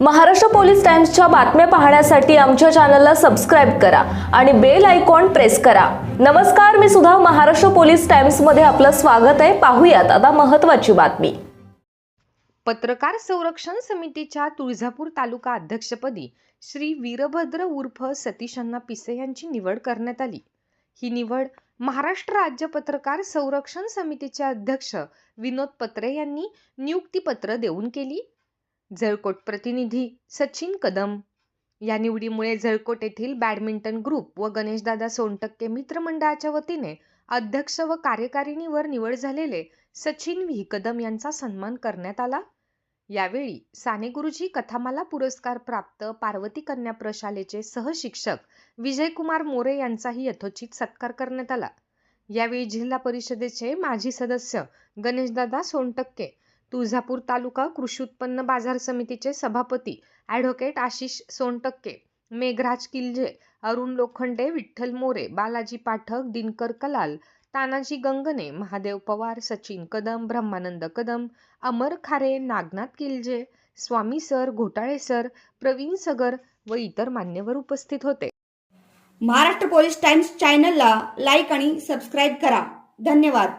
Maharashtra police टाइम्सच्या बातम्या पाहण्यासाठी आमच्या चॅनलला सबस्क्राईब करा आणि बेल आयकॉन प्रेस करा. नमस्कार मी सुद्धा महाराष्ट्र पोलीस टाइम्समध्ये आपलं स्वागत आहे. पाहूयात आता महत्त्वाची बातमी. पत्रकार संरक्षण समितीच्या तुळजापूर तालुका अध्यक्षपदी श्री वीरभद्र उर्फ सतीशांना पिसे यांची निवड करण्यात आली. ही निवड महाराष्ट्र राज्य पत्रकार संरक्षण समितीचे अध्यक्ष विनोद पत्रे यांनी नियुक्तीपत्र देऊन केली. जळकोट प्रतिनिधी सचिन कदम. या निवडीमुळे जळकोट येथील बॅडमिंटन ग्रुप व गणेशदादा सोनटक्के मित्रमंडळाच्या वतीने अध्यक्ष व कार्यकारिणीवर निवड झालेले सचिन व्ही. कदम यांचा सन्मान करण्यात आला. यावेळी साने गुरुजी कथामाला पुरस्कार प्राप्त पार्वती कन्या प्रशालेचे सहशिक्षक विजयकुमार मोरे यांचाही यथोचित सत्कार करण्यात आला. यावेळी जिल्हा परिषदेचे माजी सदस्य गणेशदादा सोनटक्के तुळजापूर तालुका कृषी उत्पन्न बाजार समितीचे सभापती advocate Ashish Sontakke Meghraj Kilje Arun Lokhande Vitthal More Balaji Pathak Dinkar Kalal Tanaji Gangane Mahadev Pawar Sachin Kadam Brahmanand Kadam Amar Khare Nagnath Kilje Swami sir Ghotale sir Pravin Sagar व इतर मान्यवर उपस्थित होते. Maharashtra police times चॅनलला like आणि subscribe करा. धन्यवाद.